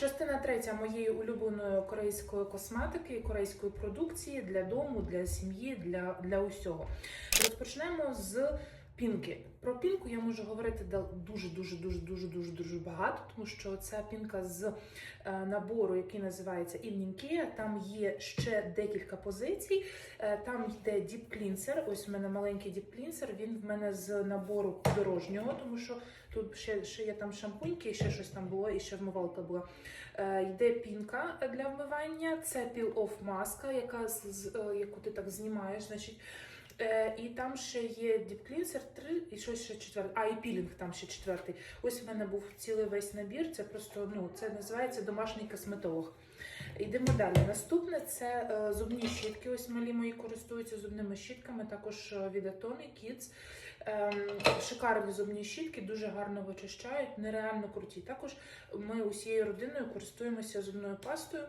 Частина третя моєї улюбленої корейської косметики корейської продукції для дому, для сім'ї, для, для усього. Розпочнемо з пінки. Про пінку я можу говорити дуже дуже дуже дуже дуже дуже багато, тому що це пінка з е, набору, який називається Evening Care. Там є ще декілька позицій. Е, Там йде Deep Cleanser. Ось у мене маленький Deep Cleanser. Він в мене з набору дорожнього, тому що тут ще, ще є там шампуньки, ще щось там було, і ще вмивалка була. Е, Йде пінка для вмивання. Це піл-офф маска, яка з, яку ти так знімаєш. Значить, Е, і там ще є Cleanser 3 і щось ще четверте. А, і пілінг там ще четвертий. Ось в мене був цілий весь набір. Це просто ну це називається домашній косметолог. Йдемо далі. Наступне це е, зубні щітки. Ось малі мої користуються зубними щітками, також е, від Atomy Kids. Ем, шикарні зубні щітки, дуже гарно вичищають, нереально круті. Також ми усією родиною користуємося зубною пастою.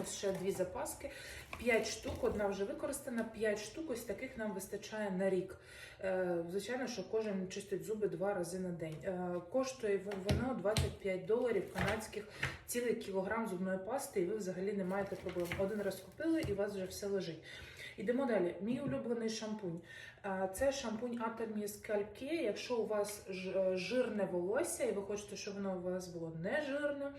Ось ще дві запаски. 5 штук, одна вже використана, 5 штук, ось таких нам вистачає на рік. Е, звичайно, що кожен чистить зуби два рази на день. Е, коштує воно 25 доларів канадських, цілий кілограм зубної пасти, і ви взагалі не маєте проблем. Один раз купили і у вас вже все лежить. Ідемо далі. Мій улюблений шампунь. Це шампунь Atomy Scalp. Якщо у вас е, жирне волосся, і ви хочете, щоб воно у вас було не жирне,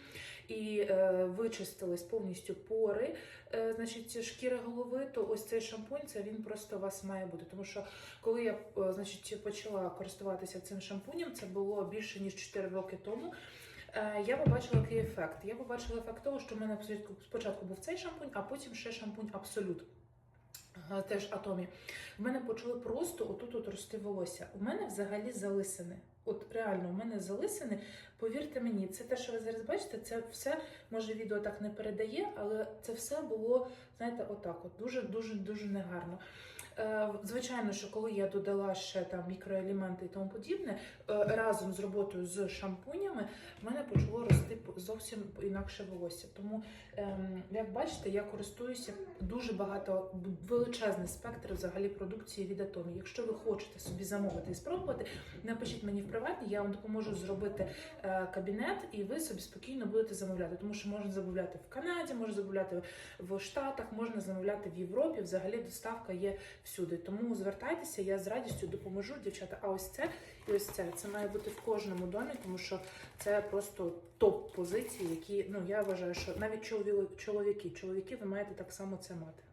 і е, вичистились повністю пори, е, значить, шкіри голови, то ось цей шампунь, це він просто у вас має бути. Тому що коли я значить, почала користуватися цим шампунем, це було більше ніж 4 роки тому. Я побачила який ефект. Я побачила ефект того, що в мене спочатку був цей шампунь, а потім ще шампунь Абсолют. Е, Теж атомі. В мене почали просто отут от рости волосся. У мене взагалі залисини. От реально, у мене залисини. Повірте мені, це те, що ви зараз бачите, це все може відео так не передає, але це все було, знаєте, отак. От дуже дуже дуже негарно. Е, Звичайно, що коли я додала ще там мікроелементи і тому подібне, е, разом з роботою з шампунями, в мене почало рости зовсім інакше волосся. Тому, ем, як бачите, я користуюся дуже багато величезний спектр взагалі продукції від Atomy. Якщо ви хочете собі замовити і спробувати, напишіть мені в приватні, я вам допоможу зробити е, кабінет, і ви собі спокійно будете замовляти. Тому що можна замовляти в Канаді, можна замовляти в Штатах, можна замовляти в Європі. Взагалі доставка є всюди. Тому звертайтеся, я з радістю допоможу, дівчата. А ось це і ось це. Це має бути в кожному домі, тому що це просто топ позиції, які ну я вважаю, що навіть чолові- чоловіки, чоловіки, ви маєте так само це мати.